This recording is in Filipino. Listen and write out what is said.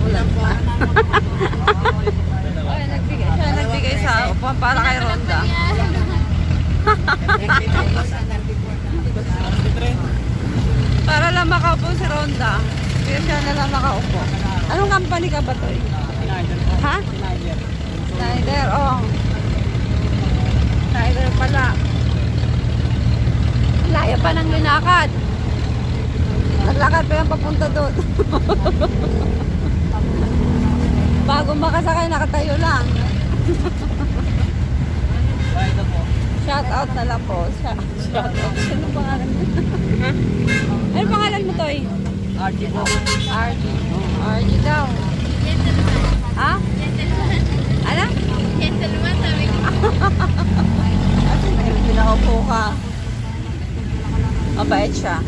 Ulan pa. Ay, nagbigay. Siya nagbigay sa upuan para kay Ronda. Para lang makaupo si Ronda. Kaya siya na lang makaupo. Anong company ka ba to? Ha? Snyder, oh. Snyder pala. Layo pa ng linakad. Naglakad pa yung papunta doon. Bago makasakay, nakatayo lang. Shout out na lang po. Shout, shout out. Sino pangalan mo? ano pangalan mo, Toy? RG po. RG. RG daw. Ha? Ano? Gentleman, sabi ko. Kasi pinakaupo ka. Mabait siya.